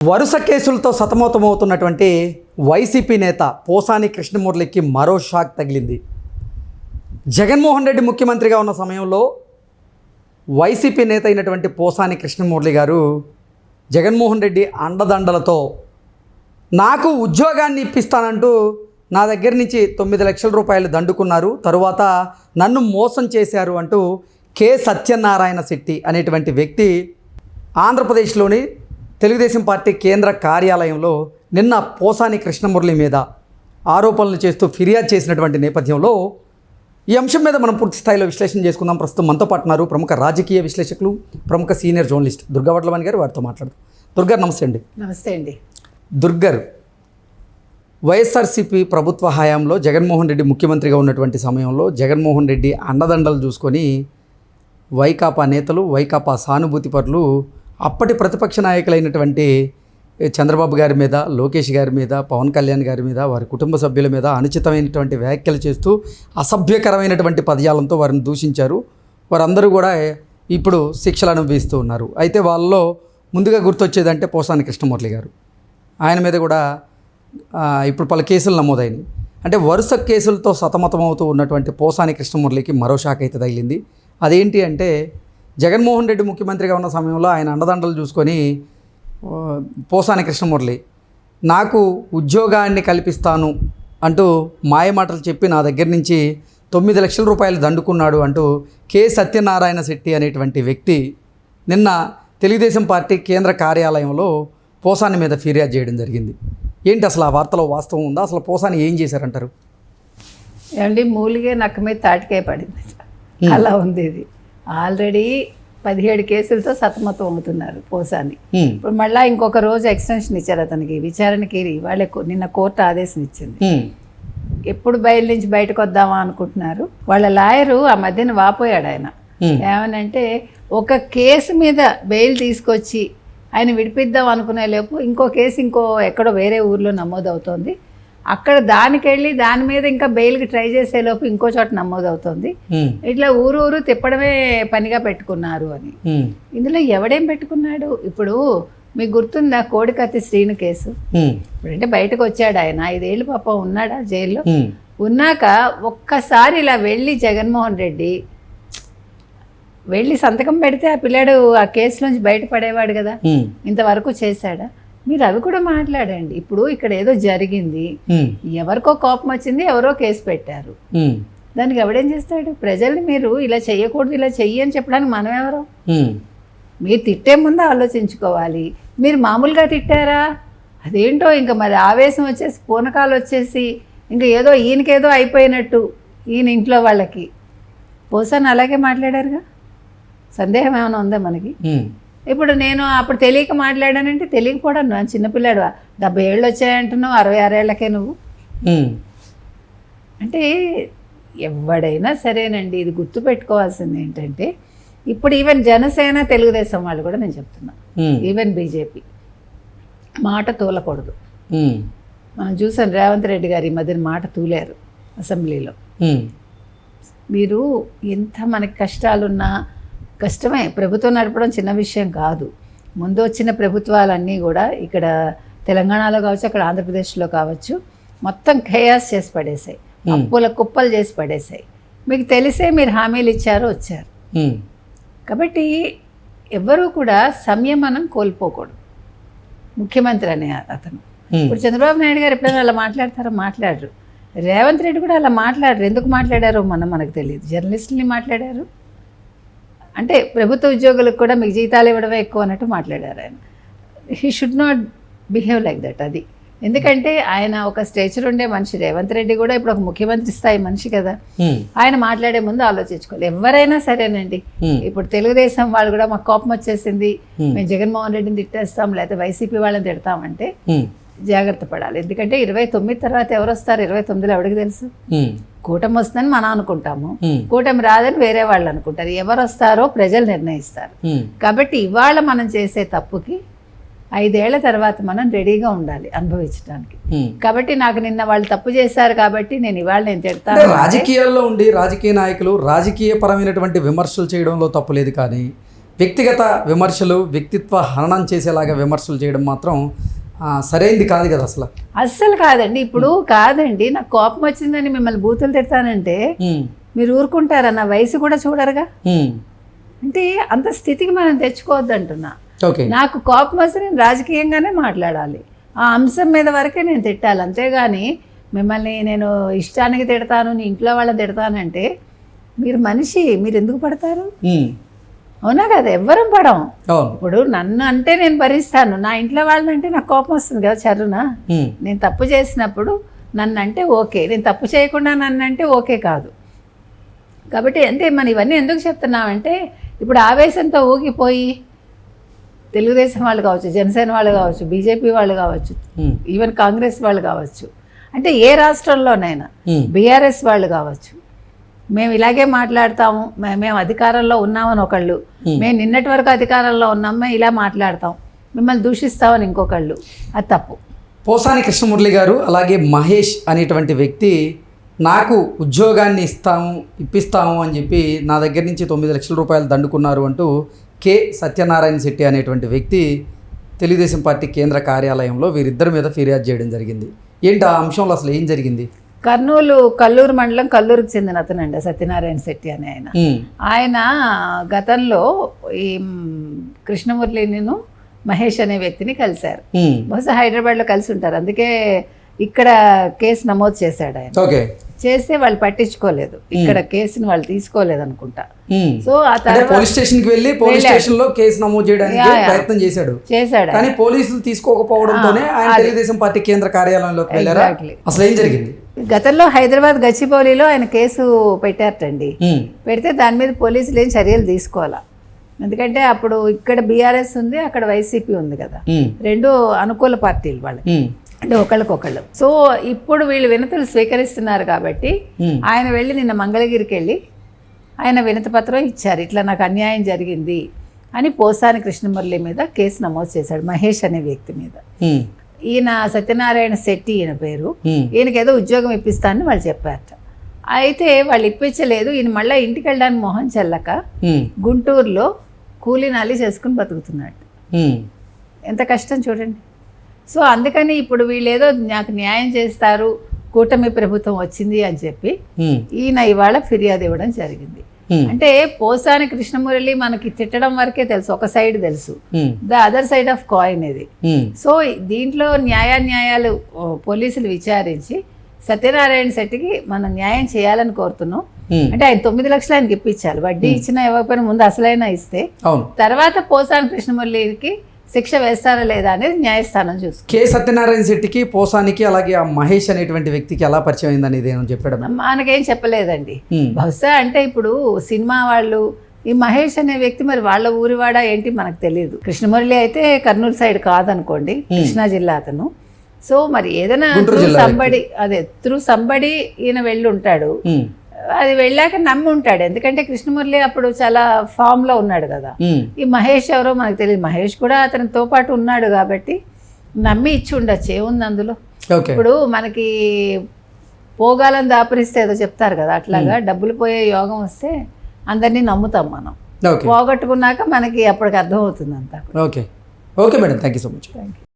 వరుస కేసులతో సతమతమవుతున్నటువంటి వైసీపీ నేత పోసాని కృష్ణమూర్తికి మరో షాక్ తగిలింది. జగన్మోహన్ రెడ్డి ముఖ్యమంత్రిగా ఉన్న సమయంలో వైసీపీ నేత అయినటువంటి పోసాని కృష్ణమూర్తి గారు జగన్మోహన్ రెడ్డి అండదండలతో నాకు ఉద్యోగాన్ని ఇప్పిస్తానంటూ నా దగ్గర నుంచి తొమ్మిది లక్షల రూపాయలు దండుకున్నారు తరువాత నన్ను మోసం చేశారు అంటూ కె. సత్యనారాయణ శెట్టి అనేటువంటి వ్యక్తి ఆంధ్రప్రదేశ్లోని తెలుగుదేశం పార్టీ కేంద్ర కార్యాలయంలో నిన్న పోసాని కృష్ణమురళి మీద ఆరోపణలు చేస్తూ ఫిర్యాదు చేసినటువంటి నేపథ్యంలో ఈ అంశం మీద మనం పూర్తి స్థాయిలో విశ్లేషణ చేసుకుందాం. ప్రస్తుతం మనతో పాటు ఉన్నారు ప్రముఖ రాజకీయ విశ్లేషకులు ప్రముఖ సీనియర్ జర్నలిస్ట్ దుర్గా వడ్లవాణి గారు వారితో మాట్లాడుతాం దుర్గారు నమస్తే అండి. నమస్తే అండి. దుర్గర్ వైఎస్ఆర్సీపీ ప్రభుత్వ హయాంలో జగన్మోహన్ రెడ్డి ముఖ్యమంత్రిగా ఉన్నటువంటి సమయంలో జగన్మోహన్ రెడ్డి అండదండలు చూసుకొని వైకాపా నేతలు వైకాపా సానుభూతి పరులు అప్పటి ప్రతిపక్ష నాయకులైనటువంటి చంద్రబాబు గారి మీద లోకేష్ గారి మీద పవన్ కళ్యాణ్ గారి మీద వారి కుటుంబ సభ్యుల మీద అనుచితమైనటువంటి వ్యాఖ్యలు చేస్తూ అసభ్యకరమైనటువంటి పదజాలంతో వారిని దూషించారు. వారందరూ కూడా ఇప్పుడు శిక్షలు అనుభవిస్తూ ఉన్నారు. అయితే వాళ్ళలో ముందుగా గుర్తొచ్చేదంటే పోసాని కృష్ణమూర్తి గారు. ఆయన మీద కూడా ఇప్పుడు పలు కేసులు నమోదైనవి అంటే వరుస కేసులతో సతమతమవుతూ ఉన్నటువంటి పోసాని కృష్ణమూర్తికి మరో షాక్ అయితే తగిలింది. అదేంటి అంటే జగన్మోహన్ రెడ్డి ముఖ్యమంత్రిగా ఉన్న సమయంలో ఆయన అండదండలు చూసుకొని పోసాని కృష్ణమురళి నాకు ఉద్యోగాన్ని కల్పిస్తాను అంటూ మాయమాటలు చెప్పి నా దగ్గర నుంచి తొమ్మిది లక్షల రూపాయలు దండుకున్నాడు అంటూ కె. సత్యనారాయణ శెట్టి అనేటువంటి వ్యక్తి నిన్న తెలుగుదేశం పార్టీ కేంద్ర కార్యాలయంలో పోసాని మీద ఫిర్యాదు చేయడం జరిగింది. ఏంటి అసలు ఆ వార్తలో వాస్తవం ఉందా? అసలు పోసాని ఏం చేశారంటారు? ఏమండి మూలిగే నక్క మీద తాటికాయ పడింది. అలా ఉంది ఇది. ఆల్రెడీ పదిహేడు కేసులతో సతమతం అవుతున్నారు పోసాని. ఇప్పుడు మళ్ళీ ఇంకొక రోజు ఎక్స్టెన్షన్ ఇచ్చారు అతనికి విచారణకి వాళ్ళే నిన్న కోర్టు ఆదేశం ఇచ్చింది. ఎప్పుడు బయలు నుంచి బయటకు వద్దామా అనుకుంటున్నారు వాళ్ళ లాయరు ఆ మధ్యన వాపోయాడు ఆయన. ఏమనంటే ఒక కేసు మీద బెయిల్ తీసుకొచ్చి ఆయన విడిపిద్దాం అనుకునే లోపు ఇంకో కేసు ఇంకో ఎక్కడో వేరే ఊర్లో నమోదవుతోంది అక్కడ దానికి వెళ్ళి దాని మీద ఇంకా బెయిల్కి ట్రై చేసే లోపు ఇంకో చోట నమోదవుతోంది. ఇట్లా ఊరు ఊరు తిప్పడమే పనిగా పెట్టుకున్నారు అని. ఇందులో ఎవడేం పెట్టుకున్నాడు ఇప్పుడు మీకు గుర్తుందా కోడికత్తి శ్రీను కేసు. ఇప్పుడంటే బయటకు వచ్చాడు ఆయన ఐదేళ్ళు పాపం ఉన్నాడా జైల్లో. ఉన్నాక ఒక్కసారి ఇలా వెళ్ళి జగన్మోహన్ రెడ్డి వెళ్ళి సంతకం పెడితే ఆ పిల్లాడు ఆ కేసులోంచి బయటపడేవాడు కదా. ఇంతవరకు చేశాడా మీరు అవి కూడా మాట్లాడండి. ఇప్పుడు ఇక్కడ ఏదో జరిగింది. ఎవరికో కోపం వచ్చింది ఎవరో కేసు పెట్టారు. దానికి ఎవడేం చేస్తాడు? ప్రజల్ని మీరు ఇలా చెయ్యకూడదు ఇలా చెయ్యి అని చెప్పడానికి మనం ఎవరు. మీరు తిట్టే ముందు ఆలోచించుకోవాలి. మీరు మామూలుగా తిట్టారా? అదేంటో ఇంకా మరి ఆవేశం వచ్చేసి పూనకాలు వచ్చేసి ఇంకా ఏదో ఈయనకేదో అయిపోయినట్టు ఈయన ఇంట్లో వాళ్ళకి. పోసాను అలాగే మాట్లాడారుగా? సందేహం ఏమైనా ఉందా మనకి. ఇప్పుడు నేను అప్పుడు తెలియక మాట్లాడానంటే తెలియకపోవడం నువ్వు చిన్నపిల్లాడు డెబ్బై ఏళ్ళు వచ్చాయంటున్నావు అరవై ఆరేళ్ళకే నువ్వు. అంటే ఎవడైనా సరేనండి ఇది గుర్తుపెట్టుకోవాల్సింది ఏంటంటే ఇప్పుడు ఈవెన్ జనసేన తెలుగుదేశం వాళ్ళు కూడా నేను చెప్తున్నా. ఈవెన్ బీజేపీ మాట తూలకూడదు. మనం చూసాం రేవంత్ రెడ్డి గారు ఈ మధ్యన మాట తూలారు అసెంబ్లీలో. మీరు ఎంత మనకి కష్టాలున్నా కష్టమే. ప్రభుత్వం నడపడం చిన్న విషయం కాదు. ముందు వచ్చిన ప్రభుత్వాలన్నీ కూడా ఇక్కడ తెలంగాణలో కావచ్చు అక్కడ ఆంధ్రప్రదేశ్లో కావచ్చు మొత్తం ఖయాస్ చేసి పడేసాయి. అప్పుల కుప్పలు చేసి పడేసాయి. మీకు తెలిసే మీరు హామీలు ఇచ్చారు వచ్చారు. కాబట్టి ఎవ్వరూ కూడా సంయమనం కోల్పోకూడదు. ముఖ్యమంత్రి అనే అతను. ఇప్పుడు చంద్రబాబు నాయుడు గారు ఎప్పుడైనా అలా మాట్లాడతారో మాట్లాడరు. రేవంత్ రెడ్డి కూడా అలా మాట్లాడరు. ఎందుకు మాట్లాడారో మనం మనకు తెలియదు. జర్నలిస్టుల్ని మాట్లాడారు. అంటే ప్రభుత్వ ఉద్యోగులకు కూడా మీకు జీతాలు ఇవ్వడమే ఎక్కువ అన్నట్టు మాట్లాడారు ఆయన he should not behave like that అది ఎందుకంటే ఆయన ఒక స్టేచర్ ఉండే మనిషి రేవంత్ రెడ్డి కూడా ఇప్పుడు ఒక ముఖ్యమంత్రి స్థాయి మనిషి కదా. ఆయన మాట్లాడే ముందు ఆలోచించుకోవాలి ఎవరైనా సరేనండి. ఇప్పుడు తెలుగుదేశం వాళ్ళు కూడా మాకు కోపం వచ్చేసింది. మేము జగన్మోహన్ రెడ్డిని తిట్టేస్తాం లేకపోతే వైసీపీ వాళ్ళని తిడతామంటే. జాగ్రత్త పడాలి ఎందుకంటే ఇరవై తొమ్మిది తర్వాత ఎవరు వస్తారు ఇరవై తొమ్మిదిలో ఎవరికి తెలుసు. కూటమి వస్తుందని మనం అనుకుంటాము. కూటమి రాదని వేరే వాళ్ళు అనుకుంటారు ఎవరు వస్తారో ప్రజలు నిర్ణయిస్తారు. కాబట్టి ఇవాళ మనం చేసే తప్పుకి ఐదేళ్ళ తర్వాత మనం రెడీగా ఉండాలి అనుభవించడానికి. కాబట్టి నాకు నిన్న వాళ్ళు తప్పు చేశారు కాబట్టి నేను ఇవాళ నేను తిడతాను రాజకీయాల్లో ఉండి రాజకీయ నాయకులు రాజకీయ పరమైనటువంటి విమర్శలు చేయడంలో తప్పు లేదు కానీ వ్యక్తిగత విమర్శలు వ్యక్తిత్వ హననం చేసేలాగా విమర్శలు చేయడం మాత్రం సరైంది కాదు కదా అసలు. అస్సలు కాదండి ఇప్పుడు కాదండి నాకు కోపం వచ్చిందని మిమ్మల్ని బూతులు తిడతానంటే మీరు ఊరుకుంటారా? నా వయసు కూడా చూడరుగా? అంటే అంత స్థితికి మనం తెచ్చుకోవద్దు అంటున్నా. నాకు కోపం వస్తే నేను రాజకీయంగానే మాట్లాడాలి. ఆ అంశం మీద వరకే నేను తిట్టాలి. అంతేగాని మిమ్మల్ని నేను ఇష్టానికి తిడతాను నీ ఇంట్లో వాళ్ళని తిడతానంటే మీరు మనిషి మీరు ఎందుకు పడతారు? అవునా కదా? ఎవ్వరం పడం. ఇప్పుడు నన్ను అంటే నేను భరిస్తాను. నా ఇంట్లో వాళ్ళని అంటే నాకు కోపం వస్తుంది కదా చరునా ఉమ్, నేను తప్పు చేసినప్పుడు నన్ను అంటే ఓకే. నేను తప్పు చేయకుండా నన్ను అంటే ఓకే కాదు. కాబట్టి అంటే మనం ఇవన్నీ ఎందుకు చెప్తున్నామంటే ఇప్పుడు ఆవేశంతో ఊగిపోయి తెలుగుదేశం వాళ్ళు కావచ్చు జనసేన వాళ్ళు కావచ్చు బీజేపీ వాళ్ళు కావచ్చు ఈవెన్ కాంగ్రెస్ వాళ్ళు కావచ్చు. అంటే ఏ రాష్ట్రంలోనైనా బీఆర్ఎస్ వాళ్ళు కావచ్చు మేము ఇలాగే మాట్లాడతాము. మే- మేము అధికారంలో ఉన్నామని ఒకళ్ళు. మేము నిన్నటి వరకు అధికారంలో ఉన్నామే ఇలా మాట్లాడతాం. మిమ్మల్ని దూషిస్తామని ఇంకొకళ్ళు. అది తప్పు. పోసాని కృష్ణమురళి గారు అలాగే మహేష్ అనేటువంటి వ్యక్తి నాకు ఉద్యోగాన్ని ఇస్తాము ఇప్పిస్తాము అని చెప్పి నా దగ్గర నుంచి తొమ్మిది లక్షల రూపాయలు దండుకున్నారు అంటూ కె. సత్యనారాయణ శెట్టి అనేటువంటి వ్యక్తి తెలుగుదేశం పార్టీ కేంద్ర కార్యాలయంలో వీరిద్దరి మీద ఫిర్యాదు చేయడం జరిగింది. ఏంటి ఆ అంశంలో అసలు ఏం జరిగింది? కర్నూలు కల్లూరు మండలం కల్లూరుకి చెందిన అతనండి సత్యనారాయణ శెట్టి అనే ఆయన. ఆయన గతంలో ఈ మ్, కృష్ణమురళిని మహేష్ అనే వ్యక్తిని కలిశారు. బహుశా హైదరాబాద్లో కలిసి ఉంటారు. అందుకే ఇక్కడ కేసు నమోదు చేశాడు ఆయన. చేస్తే వాళ్ళు పట్టించుకోలేదు. ఇక్కడ కేసుని వాళ్ళు తీసుకోలేదు అనుకుంటా. సో ఆ అంటే తర్వాత పోలీస్ స్టేషన్కి వెళ్ళి పోలీస్ స్టేషన్లో కేసు నమోదు చేయడానికి. ప్రయత్నం చేశాడు. చేశాడు. కానీ పోలీసులు తీసుకోకపోవడంతోనే ఆయన తెలుగుదేశం పార్టీ కేంద్ర కార్యాలయంలోకి వెళ్ళారా. అసలు ఏం జరిగింది? గతంలో హైదరాబాద్ గచ్చిబౌలిలో ఆయన కేసు పెట్టారటండి. పెడితే దాని మీద పోలీసులు ఏం చర్యలు తీసుకోవాలా? ఎందుకంటే అప్పుడు ఇక్కడ బీఆర్ఎస్ ఉంది అక్కడ వైసీపీ ఉంది కదా. రెండు అనుకూల పార్టీలు వాళ్ళు అంటే ఒకళ్ళకొకళ్ళు. సో ఇప్పుడు వీళ్ళు వినతులు స్వీకరిస్తున్నారు కాబట్టి ఆయన వెళ్ళి నిన్న మంగళగిరికి వెళ్ళి ఆయన వినతి పత్రం ఇచ్చారు. ఇట్లా నాకు అన్యాయం జరిగింది అని పోసాని కృష్ణమురళి మీద కేసు నమోదు చేశాడు మహేష్ అనే వ్యక్తి మీద. ఈయన సత్యనారాయణ శెట్టి ఈయన పేరు. ఈయనకి ఏదో ఉద్యోగం ఇప్పిస్తానని వాళ్ళు చెప్పారట. అయితే వాళ్ళు ఇప్పించలేదు. ఈయన మళ్ళీ ఇంటికి వెళ్ళడానికి మొహం చెల్లక గుంటూరులో కూలీ నాలి చేసుకుని బతుకుతున్నాడు. ఎంత కష్టం చూడండి. సో అందుకని ఇప్పుడు వీళ్ళు ఏదో నాకు న్యాయం చేస్తారు కూటమి ప్రభుత్వం వచ్చింది అని చెప్పి ఈయన ఇవాళ ఫిర్యాదు ఇవ్వడం జరిగింది. అంటే పోసాని కృష్ణమురళి మనకి తిట్టడం వరకే తెలుసు ఒక సైడ్ తెలుసు. The other side of coin ఇది. సో దీంట్లో న్యాయాన్యాయాలు పోలీసులు విచారించి సత్యనారాయణ శెట్టికి మనం న్యాయం చేయాలని కోరుతున్నాం. ఉమ్, అంటే ఆయన తొమ్మిది లక్షలు ఆయనకి ఇప్పించాలి. వడ్డీ ఇచ్చినా ఇవ్వకపోయినా ముందు అసలైనా ఇస్తే. తర్వాత పోసాని కృష్ణమురళికి శిక్ష వేస్తారా లేదా అనేది న్యాయస్థానం చూస్తుంది కె సత్యనారాయణ శెట్టికి పోసానికి అలాగే ఆ మహేష్ అనేటువంటి వ్యక్తికి ఎలా పరిచయం అయింది అనేది ఏమని చెప్పాడు మనకేం చెప్పలేదండి. బహుశా అంటే ఇప్పుడు సినిమా వాళ్ళు ఈ మహేష్ అనే వ్యక్తి మరి వాళ్ళ ఊరివాడ ఏంటి మనకు తెలియదు కృష్ణమురళి అయితే కర్నూలు సైడ్ కాదనుకోండి కృష్ణా జిల్లా అతను. సో మరి ఏదైనా త్రూ సంబడి అదే త్రూ సంబడి ఈయన వెళ్ళి ఉంటాడు. అది వెళ్ళాక నమ్మి ఉంటాడు. ఎందుకంటే కృష్ణమురళి అప్పుడు చాలా ఫామ్లో ఉన్నాడు కదా. ఈ మహేష్ ఎవరో మనకు తెలియదు. మహేష్ కూడా అతనితో పాటు ఉన్నాడు కాబట్టి నమ్మి ఇచ్చి ఉండొచ్చు. ఏముంది అందులో? ఇప్పుడు మనకి పోగాలని దాపరిస్తే ఏదో చెప్తారు కదా. అట్లాగా డబ్బులు పోయే యోగం వస్తే అందరినీ నమ్ముతాం మనం. పోగొట్టుకున్నాక మనకి అప్పటికి అర్థమవుతుంది అంతా okay. Okay madam. Thank you so much. Thank you